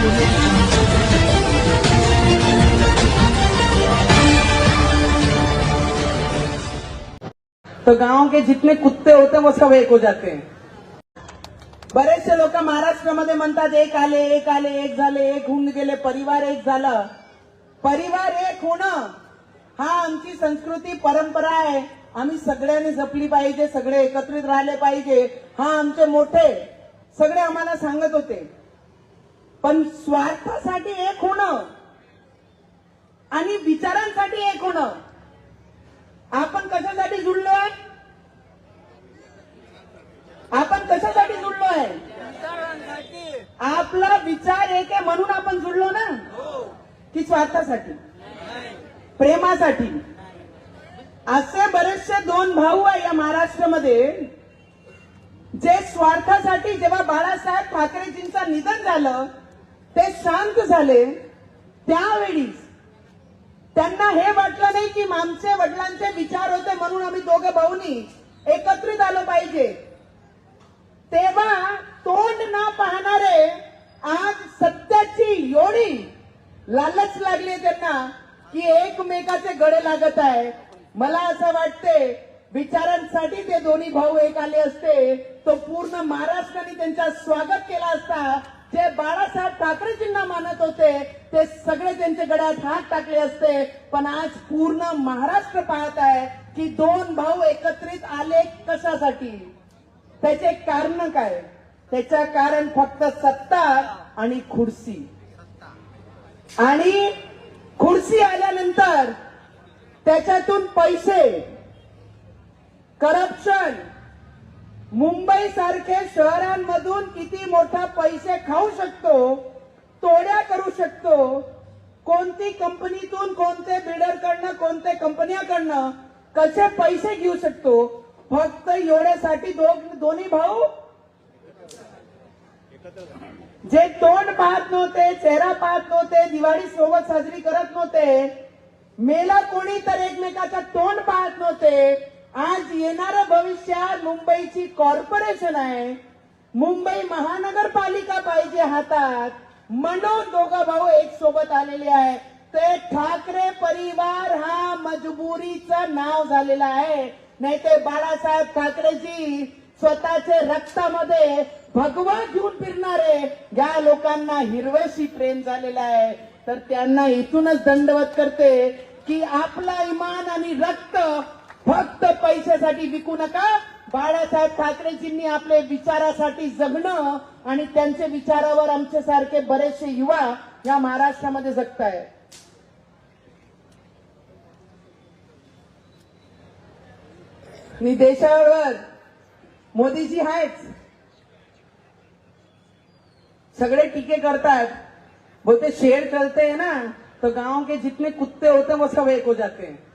तो गांव के जितने कुत्ते होते हैं वो सब एक हो जाते हैं। बरेचसे लोक महाराष्ट्रामध्ये म्हणतात एक आले एक आले एक झाले एक होऊन गेले परिवार एक झालं. परिवार एक होणं हा आमची संस्कृती परंपरा आहे. आम्ही सगळ्यांनी जपली पाहिजे सगळे एकत्रित राहिले पाहिजे. हा आमचे मोठे सगळे आम्हाला सांगत होते. पण स्वार्थासाठी एक होणं आणि विचारांसाठी एक होणं. आपण कशासाठी जुळलोय? आपण कशासाठी जुळलोय? आपला विचार एक आहे म्हणून आपण जुळलो ना? की स्वार्थासाठी? प्रेमासाठी? असे बरेचसे दोन भाऊ आहे या महाराष्ट्रामध्ये जे स्वार्थासाठी जेव्हा बाळासाहेब ठाकरेजींचं निधन झालं ते शांत झाले. त्यावेळी त्यांना हे वाटलं नाही की आमचे वडिलांचे विचार होते म्हणून आम्ही दोघे भाऊनी एकत्रित आलो पाहिजे. तेव्हा तोंड न पाहणारे आज सत्याची एवढी लालच लागली त्यांना की एकमेकाचे गळे लागत आहे. मला असं वाटते विचारांसाठी ते दोन्ही भाऊ एक आले असते. तो पूर्ण महाराष्ट्राने त्यांचा स्वागत केला असता. जे बाळासाहेब ठाकरेजींना मानत होते ते सगळे त्यांच्या गड्यात हात टाकले असते. पण आज पूर्ण महाराष्ट्र पाहत आहे की दोन भाऊ एकत्रित आले कशासाठी? त्याचे कारण काय? त्याचं कारण फक्त सत्ता आणि खुर्सी आणि खुर्सी आल्यानंतर त्याच्यातून पैसे करप्शन मुंबई सारखे शहरांमधून किती मोठा पैसे खाऊ शकतो तोड्या करू शकतो कोणती कंपनीतून कोणते बिल्डरकडनं कोणत्या कंपन्याकडनं कसे पैसे घेऊ शकतो? फक्त एवढ्यासाठी दोन्ही भाऊ? जे तोंड पाहत नव्हते चेहरा पाहत नव्हते दिवाळी सोबत साजरी करत नव्हते मेला कोणी तर एकमेकाचं तोंड पाहत नव्हते आज येणारं भविष्यात मुंबईची कॉर्पोरेशन आहे. मुंबई महानगरपालिका पाहिजे हातात. म्हणून दोघं भाऊ एक सोबत आलेले आहे ते ठाकरे परिवार हा मजबुरीचं नाव झालेला आहे. नाही ते बाळासाहेब ठाकरेजी स्वतःचे रक्तामध्ये भगवा घेऊन फिरणारे ज्या लोकांना हिरवशी प्रेम झालेला आहे. तर त्यांना इथूनच दंडवत करते की आपला इमान आणि रक्त फक्त पैशासाठी विकू नका. बाळासाहेब ठाकरेजींनी आपले विचारासाठी जगणं आणि त्यांच्या विचारावर आमचे सारखे बरेचसे युवा या महाराष्ट्रामध्ये जगतायत मी देशावर मोदीजी आहेच सगळे टीके करतात. बोलते शेर चलते ना तो गांव के जितने कुत्ते होते वो सब एक हो जाते हैं.